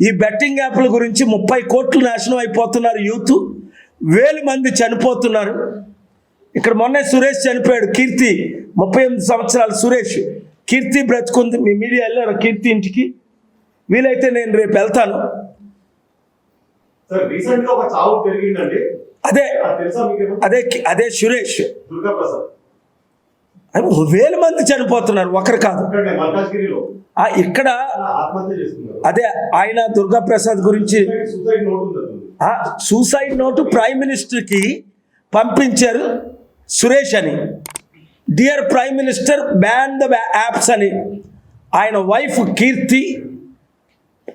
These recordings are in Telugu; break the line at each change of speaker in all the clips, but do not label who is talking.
ఈ బెట్టింగ్ యాప్ల గురించి ముప్పై కోట్లు నాశనం అయిపోతున్నారు యూత్. వేలు మంది చనిపోతున్నారు. ఇక్కడ మొన్నే సురేష్ చనిపోయాడు కీర్తి. ముప్పై ఎనిమిది సంవత్సరాలు సురేష్. కీర్తి బ్రతుకుంది మీ మీడియా వెళ్ళారు కీర్తి ఇంటికి? వీలైతే నేను రేపు వెళ్తాను. అదే
అది
అదే సురేష్. వేల మంది చనిపోతున్నారు. ఒకరు కాదు.
ఇక్కడ
అదే ఆయన దుర్గా ప్రసాద్ గురించి
సూసైడ్ నోటు
ప్రైమ్ మినిస్టర్కి పంపించారు సురేష్ అని. Dear prime minister ban the apps అని. ఆయన వైఫ్ కీర్తి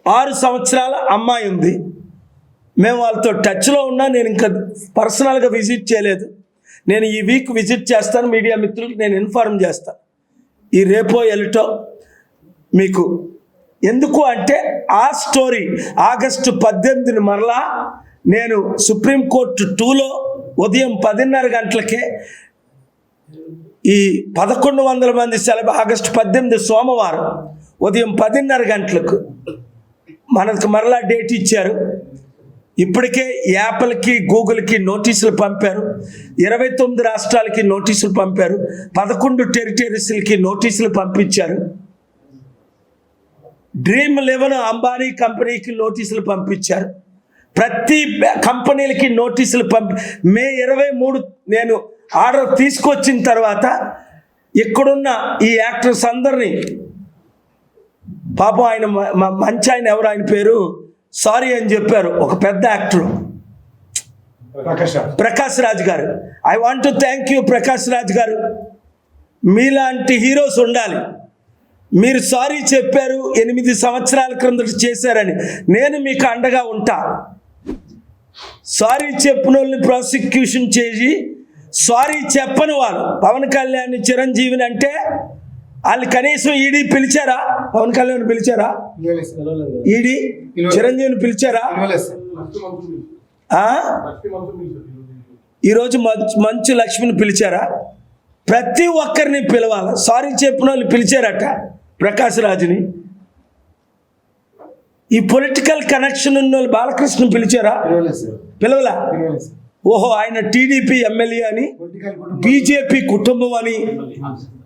ఆరు సంవత్సరాల అమ్మాయి ఉంది. మేము వాళ్ళతో టచ్లో ఉన్నా నేను ఇంకా పర్సనల్గా విజిట్ చేయలేదు. నేను ఈ వీక్ విజిట్ చేస్తాను మీడియా మిత్రులకు నేను ఇన్ఫార్మ్ చేస్తాను ఈ రేపో ఎల్టో మీకు. ఎందుకు అంటే ఆ స్టోరీ ఆగస్టు పద్దెనిమిదిని మరలా నేను సుప్రీంకోర్టు టూలో ఉదయం పదిన్నర గంటలకే ఈ పదకొండు వందల మంది సెలవు ఆగస్టు పద్దెనిమిది సోమవారం ఉదయం పదిన్నర గంటలకు మనకు మరలా డేట్ ఇచ్చారు. ఇప్పటికే యాపిల్కి గూగుల్కి నోటీసులు పంపారు. ఇరవై తొమ్మిది రాష్ట్రాలకి నోటీసులు పంపారు. పదకొండు టెరిటరీస్లకి నోటీసులు పంపించారు. డ్రీమ్ లెవెన్ అంబానీ కంపెనీకి నోటీసులు పంపించారు. ప్రతి కంపెనీలకి నోటీసులు పంపి మే ఇరవై మూడు నేను ఆర్డర్ తీసుకొచ్చిన తర్వాత ఇక్కడున్న ఈ యాక్టర్స్ అందరినీ పాపం ఆయన మంచి ఆయన ఎవరు? ఆయన పేరు సారీ అని చెప్పారు ఒక పెద్ద actor.
Prakash Raj.
Garu. I want to thank you Prakash Raj garu. మీలాంటి హీరోస్ ఉండాలి. మీరు సారీ చెప్పారు ఎనిమిది సంవత్సరాల క్రిందట చేశారని. నేను మీకు అండగా ఉంటా. సారీ చెప్పిన వాళ్ళని ప్రాసిక్యూషన్ చేసి సారీ చెప్పని వాళ్ళు. పవన్ కళ్యాణ్ చిరంజీవిని అంటే వాళ్ళు కనీసం ఈడీ పిలిచారా? పవన్ కళ్యాణ్ పిలిచారా? ఈడీ? చిరంజీవిని పిలిచారా? ఈరోజు మంచు మంచు లక్ష్మిని పిలిచారా? ప్రతి ఒక్కరిని పిలవాలి? సారీ చెప్పిన వాళ్ళు పిలిచారట ప్రకాష్ రాజుని. ఈ పొలిటికల్ కనెక్షన్ ఉన్న వాళ్ళు బాలకృష్ణ పిలిచారా? పిలవలా? ఓహో ఆయన టీడీపీ ఎమ్మెల్యే అని బీజేపీ కుటుంబం అని.